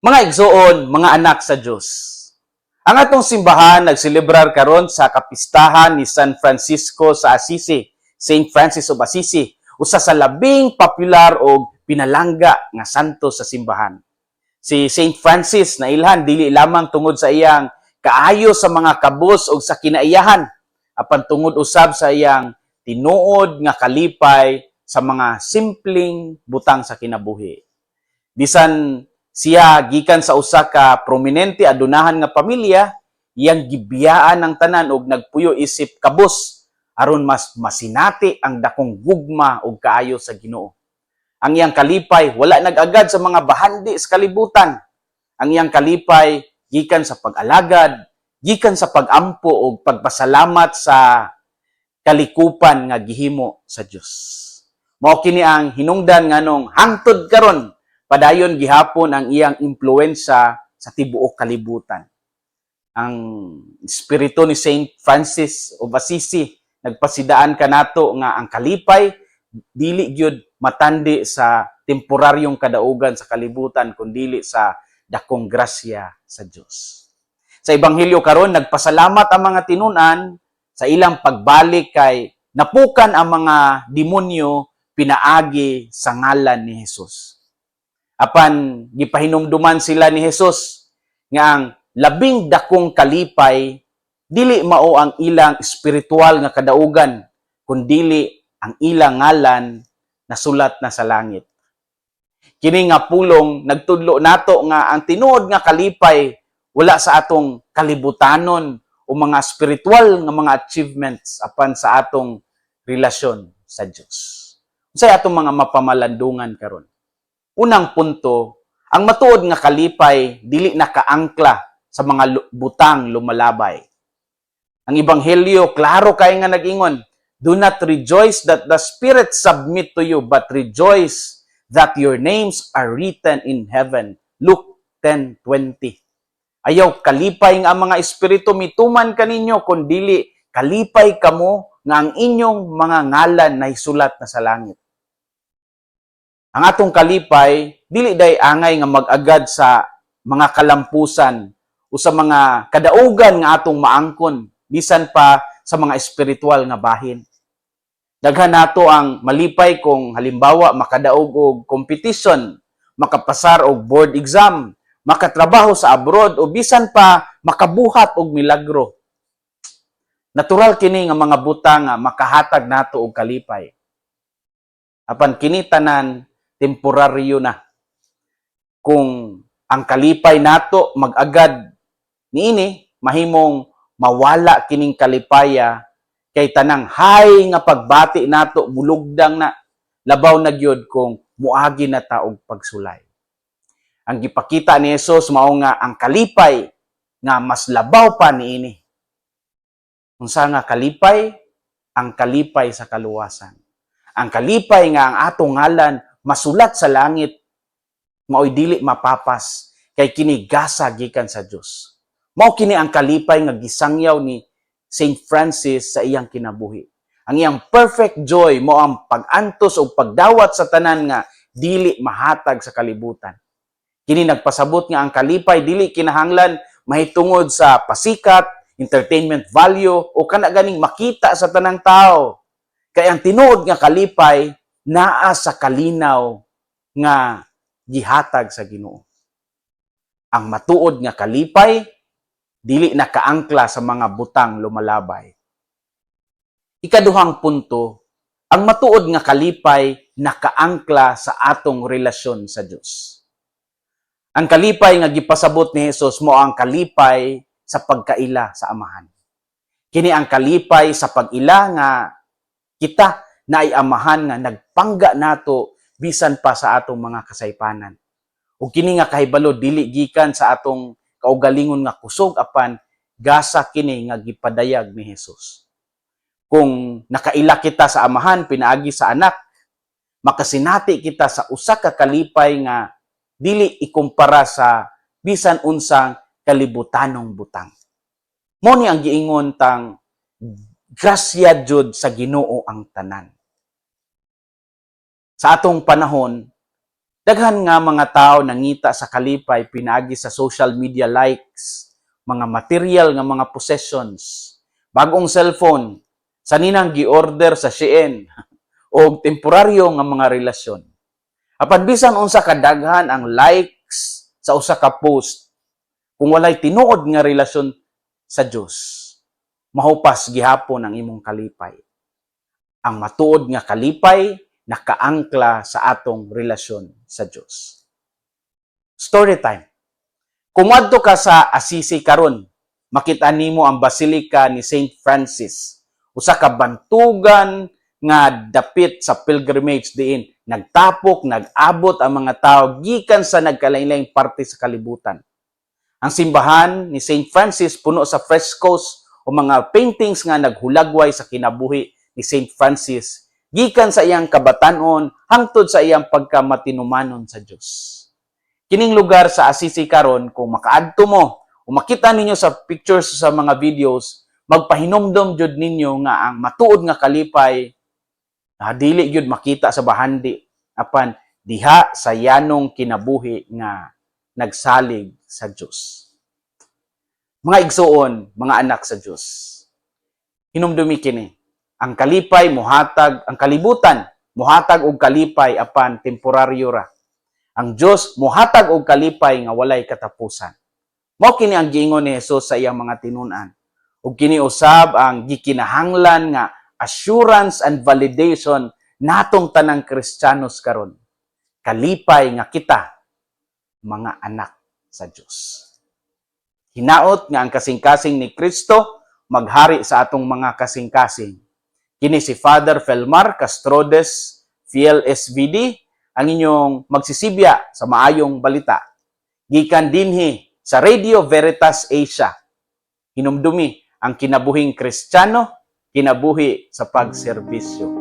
Mga igsoon, mga anak sa Diyos. Ang atong simbahan nagselebrar karon sa kapistahan ni San Francisco sa Assisi, St. Francis of Assisi, usa sa labing popular o pinalangga nga santo sa simbahan. Si St. Francis na ilhan dili lamang tungod sa iyang kaayo sa mga kabus o sa kinaiyahan, apan tungod usab sa iyang tinuod nga kalipay sa mga simpleng butang sa kinabuhi. Bisan siya gikan sa usa ka prominente adunahan nga pamilya, iyang gibiyaan ng tanan og nagpuyo isip kabus aron mas masinati ang dakong gugma ug kaayo sa Ginoo. Ang iyang kalipay wala nag-agad sa mga bahandi sa kalibutan. Ang iyang kalipay gikan sa pag-alagad, gikan sa pag-ampo ug pagpasalamat sa kalikupan nga gihimo sa Dios. Mao kini ang hinungdan nganong hangtod karon padayon gihapon ang iyang impluensya sa tibuok kalibutan. Ang espiritu ni Saint Francis of Assisi nagpasidaan kanato nga ang kalipay dili gyud matandi sa temporaryong kadaugan sa kalibutan kundi sa dakong grasya sa Dios. Sa ebanghelyo karon nagpasalamat ang mga tinunan sa ilang pagbalik kay napukan ang mga demonyo pinaagi sa ngalan ni Jesus. Apan gipahinumduman sila ni Jesus nga ang labing dakong kalipay dili mao ang ilang espiritual nga kadaugan kundili ang ilang ngalan na sulat na sa langit. Kini nga pulong nagtudlo nato nga ang tinuod nga kalipay wala sa atong kalibutanon o mga spiritual nga mga achievements apan sa atong relasyon sa Dios. Unsay atong mga mapamalandungan karon? Unang punto, ang matuod nga kalipay dili nakaangkla sa mga butang lumalabay. Ang ebanghelyo klaro kay nga nag-ingon, Do not rejoice that the spirits submit to you, but rejoice that your names are written in heaven. Luke 10:20. Ayaw kalipay nga ang mga espiritu mituman kaninyo kundili kalipay kamo nga ang inyong mga ngalan na isulat na sa langit. Ang atong kalipay dili day angay nga mag-agad sa mga kalampusan o sa mga kadaugan nga atong maangkon bisan pa sa mga espiritual nga bahin. Daghan nato ang malipay kung halimbawa makadaog og competition, makapasar og board exam, makatrabaho sa abroad o bisan pa makabuhat og milagro. Natural kini nga mga butang makahatag nato og kalipay. Apan kini tanan temporaryo na. Kung ang kalipay nato mag-agad niini mahimong mawala kining kalipaya kay tanang hay nga pagbati nato bulugdang na labaw na gyud kung muagi na ta og pagsulay. Ang gipakita ni Jesus mao nga ang kalipay nga mas labaw pa niini. Unsa nga kalipay? Ang kalipay sa kaluwasan. Ang kalipay nga ang atong ngalan masulat sa langit maoy dili mapapas kay kini gasa gikan sa Dios. Mao kini ang kalipay nga gisangyaw ni St. Francis sa iyang kinabuhi. Ang iyang perfect joy mo ang pag-antos o pagdawat sa tanan nga dili mahatag sa kalibutan. Kini nagpasabot nga ang kalipay dili kinahanglan mahitungod sa pasikat, entertainment value o kana ganing makita sa tanang tao. Kay ang tinuod nga kalipay naa sa kalinaw nga gihatag sa Ginoo. Ang matuod nga kalipay dili nakaangkla sa mga butang lumalabay. Ikaduhang punto, ang matuod nga kalipay nakaangkla sa atong relasyon sa Dios. Ang kalipay nga gipasabot ni Jesus mo ang kalipay sa pagkaila sa amahan. Kini ang kalipay sa pag-ila nga kita na amahan nga nagpangga nato bisan pa sa atong mga kasaypanan. O kini nga kahibalo dili gikan sa atong kaugalingon nga kusog apan gasa kini nga gipadayag ni Jesus. Kung nakaila kita sa amahan pinaagi sa anak, makasinati kita sa usa ka kalipay nga dili ikumpara sa bisan unsang kalibutanong butang. Mo ni ang giingon tang grasya jud sa Ginoo ang tanan. Sa atong panahon, Daghan nga mga tao nangita sa kalipay pinagi sa social media likes, mga material nga mga possessions, bagong cellphone, sa ninang gi-order sa Shein, o temporaryo nga mga relasyon. Apan bisan unsa kadaghan ang likes sa usa ka post, kung walay tinuod nga relasyon sa Dios, mahupas gihapon ang imong kalipay. Ang matuod nga kalipay nakaangkla sa atong relasyon sa Dios. Story time. Kumadto ka sa Assisi karon, makita nimo ang Basilica ni St. Francis. Usa ka bantugan nga dapit sa pilgrimage diin. Nagtapok, nag-abot ang mga tao gikan sa nagkalain-laing parte sa kalibutan. Ang simbahan ni St. Francis puno sa frescoes o mga paintings nga naghulagway sa kinabuhi ni St. Francis gikan sa iyang kabatanon hangtod sa iyang pagkamatinumanon sa Dios. Kining lugar sa Assisi karon kung makaadto mo o makita ninyo sa pictures sa mga videos, magpahinomdom jud ninyo nga ang matuod nga kalipay na dili gyud makita sa bahandi apan diha sa yanong kinabuhi nga nagsalig sa Dios. Mga igsuon, mga anak sa Dios. Hinumdumi kini. Ang kalipay muhatag, ang kalibutan muhatag og kalipay apan temporaryo ra. Ang Dios muhatag og kalipay nga walay katapusan. Mao kini ang giingon ni Jesus sa iyang mga tinunan. Ug kini usab ang gikinahanglan nga assurance and validation natong tanang Kristiyanos karon. Kalipay nga kita mga anak sa Dios. Hinaot nga ang kasing-kasing ni Kristo maghari sa atong mga kasing-kasing. Kini si Father Felmar Castrodes, Fiel SVD, ang inyong magsisibya sa maayong balita. Gikan dinhi sa Radio Veritas Asia. Hinumdumi ang kinabuhing Kristiyano, kinabuhi sa pagserbisyo.